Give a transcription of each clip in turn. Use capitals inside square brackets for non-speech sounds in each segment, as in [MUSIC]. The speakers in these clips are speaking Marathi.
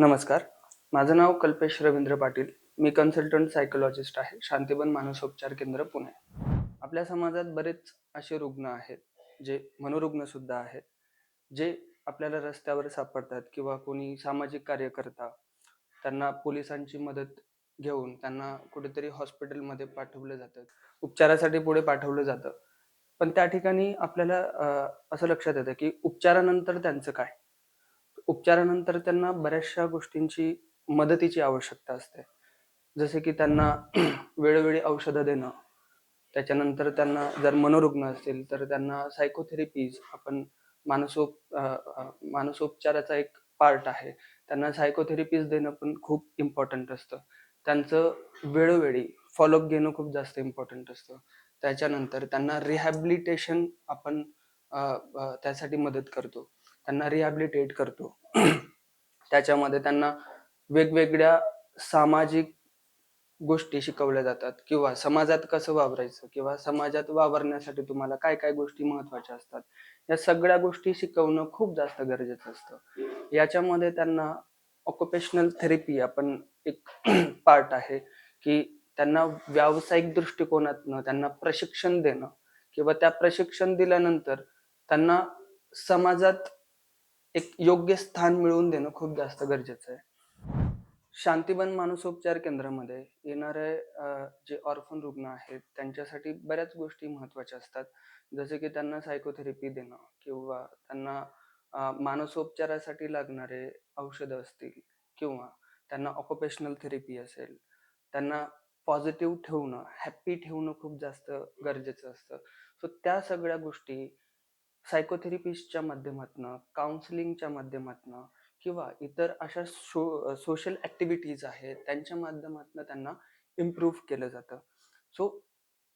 नमस्कार. माझं नाव कल्पेश रवींद्र पाटील. मी कन्सल्टंट सायकोलॉजिस्ट आहे. शांतिबन मानसोपचार केंद्र पुणे. आपल्या समाजात बरेच असे रुग्ण आहेत जे मनोरुग्णसुद्धा आहेत जे आपल्याला रस्त्यावर सापडतात किंवा कोणी सामाजिक कार्यकर्ता त्यांना पोलिसांची मदत घेऊन त्यांना कुठेतरी हॉस्पिटलमध्ये पाठवलं जातं. उपचारासाठी पुढे पाठवलं जातं. पण त्या ठिकाणी आपल्याला असं लक्षात येतं की उपचारानंतर त्यांचं काय? उपचारानंतर त्यांना बऱ्याचशा गोष्टींची मदतीची आवश्यकता असते. जसे की त्यांना [CLEARS THROAT] वेळोवेळी औषधं देणं त्याच्यानंतर त्यांना जर मनोरुग्ण असतील तर त्यांना सायकोथेरपीज आपण मानसोप मानसोपचाराचा एक पार्ट आहे. त्यांना सायकोथेरपीज देणं पण खूप इम्पॉर्टंट असतं. त्यांचं वेळोवेळी फॉलोअप घेणं खूप जास्त इम्पॉर्टंट असतं. त्याच्यानंतर त्यांना रिहॅबिलिटेशन आपण त्यासाठी मदत करतो. त्यांना रिहॅबिलिटेट करतो. त्याच्यामध्ये त्यांना वेगवेगळ्या सामाजिक गोष्टी शिकवल्या जातात. किंवा समाजात कसं वावरायचं? किंवा समाजात वावरण्यासाठी तुम्हाला काय काय गोष्टी महत्त्वाच्या असतात? या सगळ्या गोष्टी शिकवणं खूप जास्त गरजेचं असतं. याच्यामध्ये त्यांना ऑक्युपेशनल थेरपी आपण एक [CLEARS THROAT] पार्ट आहे की त्यांना व्यावसायिक दृष्टिकोनातनं त्यांना प्रशिक्षण देणं. किंवा त्या प्रशिक्षण दिल्यानंतर त्यांना समाजात एक योग्य स्थान मिळवून देणं खूप जास्त गरजेचं आहे. शांतिबन मानसोपचार केंद्रामध्ये येणारे जे ऑर्फन रुग्ण आहेत त्यांच्यासाठी बऱ्याच गोष्टी महत्त्वाच्या असतात. जसे की त्यांना सायकोथेरपी देणं किंवा त्यांना मानसोपचारासाठी लागणारे औषधं असतील किंवा त्यांना ऑक्युपेशनल थेरपी असेल त्यांना पॉझिटिव्ह ठेवणं हॅप्पी ठेवणं खूप जास्त गरजेचं असतं. सो त्या सगळ्या गोष्टी सायकोथेरपिस्टच्या माध्यमातनं काउन्सिलिंगच्या माध्यमातनं किंवा इतर अशा सो सोशल ॲक्टिव्हिटीज आहेत त्यांच्या माध्यमातून त्यांना इम्प्रूव्ह केलं जातं. सो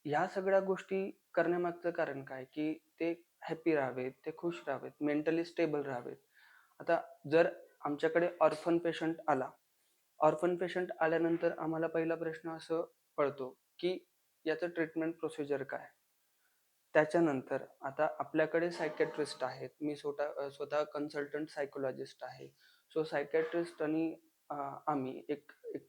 ह्या सगळ्या गोष्टी करण्यामागचं कारण काय? की ते हॅपी राहावेत ते खुश राहावेत मेंटली स्टेबल राहावेत. आता जर आमच्याकडे ऑर्फन पेशंट आला ऑर्फन पेशंट आल्यानंतर आम्हाला पहिला प्रश्न असं पडतो की याचं ट्रीटमेंट प्रोसिजर काय? त्याच्यानंतर आता आपल्याकडे सायकॅट्रिस्ट आहेत. मी स्वतः स्वतः कन्सल्टंट सायकोलॉजिस्ट आहे. सो सायकॅट्रिस्ट आणि अ, आम्ही एक एक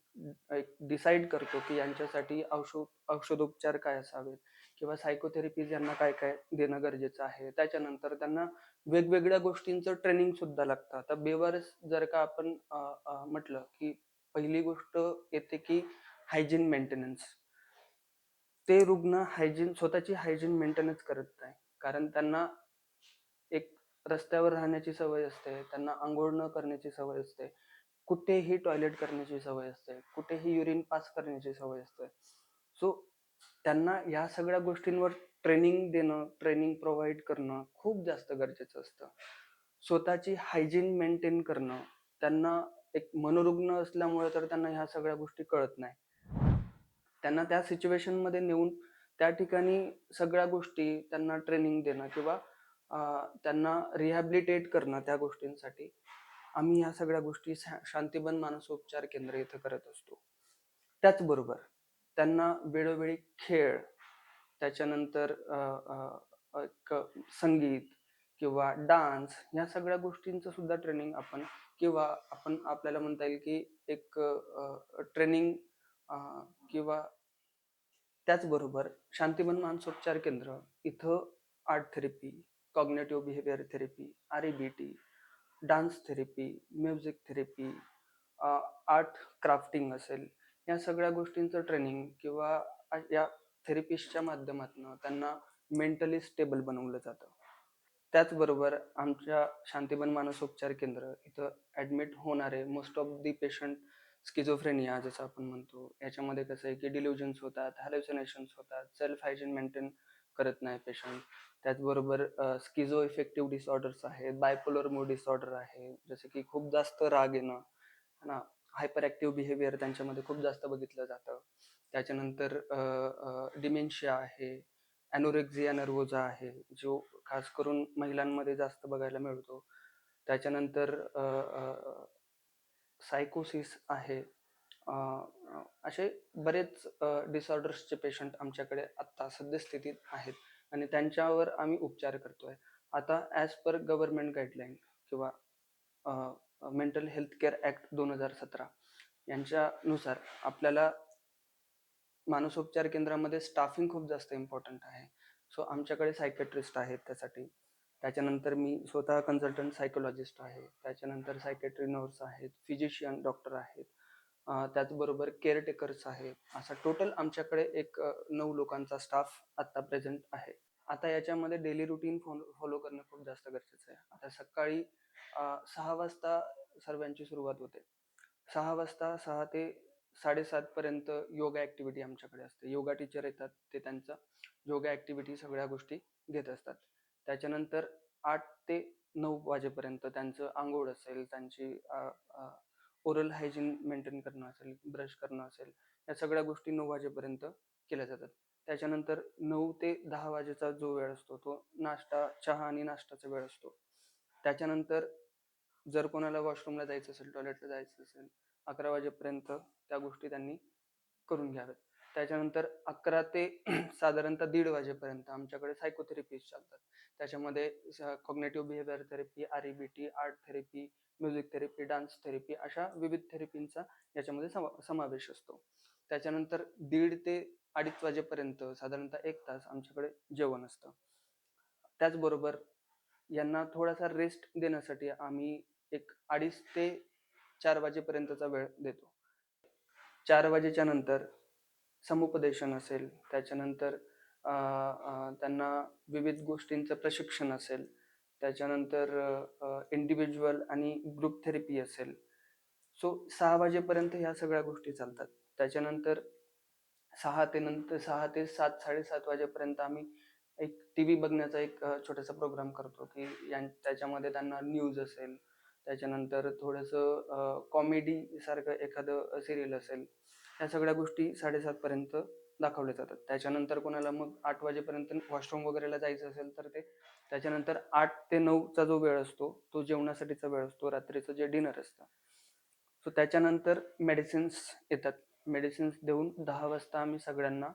एक डिसाईड करतो की यांच्यासाठी औषध औषधोपचार काय असावेत किंवा सायकोथेरपीज यांना काय काय देणं गरजेचं आहे. त्याच्यानंतर त्यांना वेगवेगळ्या गोष्टींचं ट्रेनिंग सुद्धा लागतं. आता बेवारस जर का आपण अ, अ, म्हटलं की पहिली गोष्ट येते की हायजीन मेंटेनन्स ते रुग्ण हायजीन स्वतःची हायजीन मेंटेनच करत नाही. कारण त्यांना एक रस्त्यावर राहण्याची सवय असते त्यांना आंघोळ न करण्याची सवय असते कुठेही टॉयलेट करण्याची सवय असते कुठेही युरिन पास करण्याची सवय असते. सो त्यांना या सगळ्या गोष्टींवर ट्रेनिंग देणं ट्रेनिंग प्रोव्हाइड करणं खूप जास्त गरजेचं असतं. स्वतःची हायजीन मेंटेन करणं त्यांना एक मनोरुग्ण असल्यामुळे तर त्यांना ह्या सगळ्या गोष्टी कळत नाही. त्यांना त्या सिच्युएशनमध्ये नेऊन त्या ठिकाणी सगळ्या गोष्टी त्यांना ट्रेनिंग देणं किंवा त्यांना रिहॅबिलिटेट करणं त्या गोष्टींसाठी आम्ही ह्या सगळ्या गोष्टी शा- मानसोपचार केंद्र इथं करत असतो. त्याचबरोबर त्यांना वेळोवेळी खेळ त्याच्यानंतर एक संगीत किंवा डान्स ह्या सगळ्या गोष्टींचं सुद्धा ट्रेनिंग आपण किंवा आपण आपल्याला म्हणता येईल की एक ट्रेनिंग किंवा त्याचबरोबर शांतिबन मानसोपचार केंद्र इथं art therapy cognitive behaviour therapy R E B T dance therapy music therapy art crafting असेल या सगळ्या गोष्टींचं ट्रेनिंग किंवा या थेरपिस्टच्या माध्यमातून त्यांना मेंटली स्टेबल बनवलं जातं. त्याचबरोबर आमच्या शांतिबन मानसोपचार केंद्र इथं ॲडमिट होणारे most of the patient schizophrenia जसं आपण म्हणतो याच्यामध्ये कसं आहे की डिल्युजन्स होतात हॅल्युसिनेशन्स होतात सेल्फ हायजीन मेंटेन करत नाही पेशंट त्याचबरोबर स्किझो इफेक्टिव्ह डिसऑर्डर्स आहेत बायपोलर मूड डिसऑर्डर आहे जसं की खूप जास्त राग येणं है ना? हायपर ॲक्टिव्ह बिहेवियर त्यांच्यामध्ये खूप जास्त बघितलं जातं. त्याच्यानंतर डिमेन्शिया आहे ॲनोरेक्झिया नर्वोजा आहे जो खास करून महिलांमध्ये जास्त बघायला मिळतो. त्याच्यानंतर सायकोसिस आहे. असे बरेच डिसऑर्डर्सचे पेशंट आमच्याकडे आत्ता सद्यस्थितीत आहेत आणि त्यांच्यावर आम्ही उपचार करतो आहे आता ॲज पर गव्हर्नमेंट गाईडलाईन किंवा मेंटल हेल्थ केअर ॲक्ट दोन हजार सतरा यांच्यानुसार आपल्याला मानसोपचार केंद्रामध्ये स्टाफिंग खूप जास्त इम्पॉर्टंट आहे. सो आमच्याकडे सायकेट्रिस्ट आहेत त्यासाठी. त्याच्यानंतर मी स्वतः कन्सल्टंट सायकोलॉजिस्ट आहे. त्याच्यानंतर सायकेट्री नर्स आहेत फिजिशियन डॉक्टर आहेत. त्याचबरोबर केअरटेकर्स आहेत. असा टोटल आमच्याकडे एक नऊ लोकांचा स्टाफ आत्ता प्रेझेंट आहे. आता याच्यामध्ये डेली रुटीन फॉलो फॉलो करणं खूप जास्त गरजेचं आहे. आता सकाळी सहा वाजता सर्वांची सुरुवात होते. सहा वाजता सहा ते साडेसात पर्यंत योगा ॲक्टिव्हिटी आमच्याकडे असते. योगा टीचर येतात ते त्यांचा योगा ॲक्टिव्हिटी सगळ्या गोष्टी घेत असतात. त्याच्यानंतर आठ ते नऊ वाजेपर्यंत त्यांचं आंघोळ असेल त्यांची ओरल हायजीन मेंटेन करणं असेल ब्रश करणं असेल या सगळ्या गोष्टी नऊ वाजेपर्यंत केल्या जातात. त्याच्यानंतर नऊ ते दहा वाजेचा जो वेळ असतो तो नाश्ता चहा आणि नाश्ताचा वेळ असतो. त्याच्यानंतर जर कोणाला वॉशरूमला जायचं असेल टॉयलेटला जायचं असेल अकरा वाजेपर्यंत त्या गोष्टी त्यांनी करून घ्याव्यात. त्याच्यानंतर अकरा ते [CLEARS THROAT] साधारणतः दीड वाजेपर्यंत आमच्याकडे सायकोथेरपीज चालतात. त्याच्यामध्ये cognitive behaviour therapy R E B T art therapy music therapy dance therapy अशा विविध थेरपींचा याच्यामध्ये समा समावेश असतो. त्याच्यानंतर दीड ते अडीच वाजेपर्यंत साधारणतः एक तास आमच्याकडे जेवण असतं. त्याचबरोबर यांना थोडासा रेस्ट देण्यासाठी आम्ही एक अडीच ते चार वाजेपर्यंतचा वेळ देतो. चार वाजेच्या नंतर समुपदेशन असेल त्याच्यानंतर त्यांना विविध गोष्टींचं प्रशिक्षण असेल त्याच्यानंतर इंडिव्हिज्युअल आणि ग्रुप थेरपी असेल. सो सहा वाजेपर्यंत ह्या सगळ्या गोष्टी चालतात. त्याच्यानंतर सहा ते नंतर सहा ते सात साडेसात वाजेपर्यंत आम्ही एक टी व्ही बघण्याचा एक छोटासा प्रोग्राम करतो की यां त्याच्यामध्ये त्यांना न्यूज असेल त्याच्यानंतर थोडंसं कॉमेडी सारखं एखादं सिरियल असेल. ह्या सगळ्या गोष्टी साडेसातपर्यंत दाखवल्या जातात. त्याच्यानंतर कोणाला मग आठ वाजेपर्यंत वॉशरूम वगैरेला जायचं असेल तर ते त्याच्यानंतर आठ ते नऊचा जो वेळ असतो तो जेवणासाठीचा वेळ असतो रात्रीचं जे डिनर असतं. सो त्याच्यानंतर मेडिसिन्स येतात. मेडिसिन्स देऊन दहा वाजता आम्ही सगळ्यांना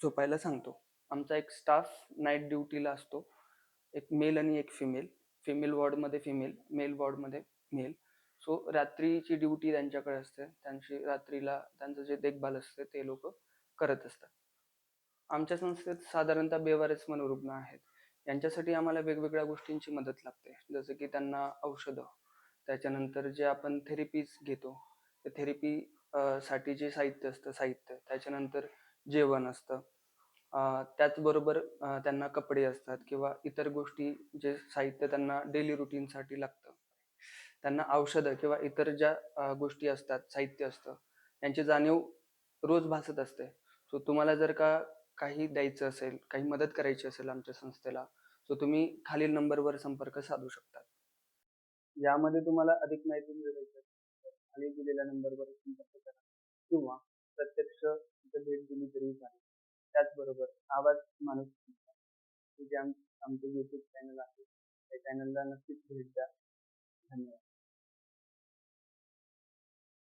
झोपायला सांगतो. आमचा एक स्टाफ नाईट ड्युटीला असतो. एक मेल आणि एक फिमेल फिमेल वॉर्डमध्ये फिमेल मेल वॉर्डमध्ये मेल सो रात्रीची ड्युटी त्यांच्याकडे असते. त्यांची रात्रीला त्यांचं जे देखभाल असते ते लोक करत असतात. आमच्या संस्थेत साधारणतः बेवारच मनोरुग्ण आहेत. यांच्यासाठी आम्हाला वेगवेगळ्या गोष्टींची मदत लागते. जसं की त्यांना औषधं. त्याच्यानंतर जे आपण थेरपीज घेतो ते थेरपी साठी जे साहित्य असतं साहित्य. त्याच्यानंतर जेवण असतं. त्याचबरोबर त्यांना कपडे असतात किंवा इतर गोष्टी जे साहित्य त्यांना डेली रुटीनसाठी लागतं. त्यांना औषधं किंवा इतर ज्या गोष्टी असतात साहित्य असतं यांची जाणीव रोज भासत असते. सो तुम्हाला जर का काही द्यायचं असेल काही मदत करायची असेल आमच्या संस्थेला सो तुम्ही खालील नंबरवर संपर्क साधू शकता यामध्ये तुम्हाला अधिक माहिती मिळवायची असेल खाली दिलेल्या नंबरवर संपर्क करा किंवा प्रत्यक्ष भेट दिली तरी चालेल. त्याचबरोबर आवाज माणूस जे आमचे आमचं चॅनल आहे त्या चॅनलला नक्कीच भेट द्या. धन्यवाद.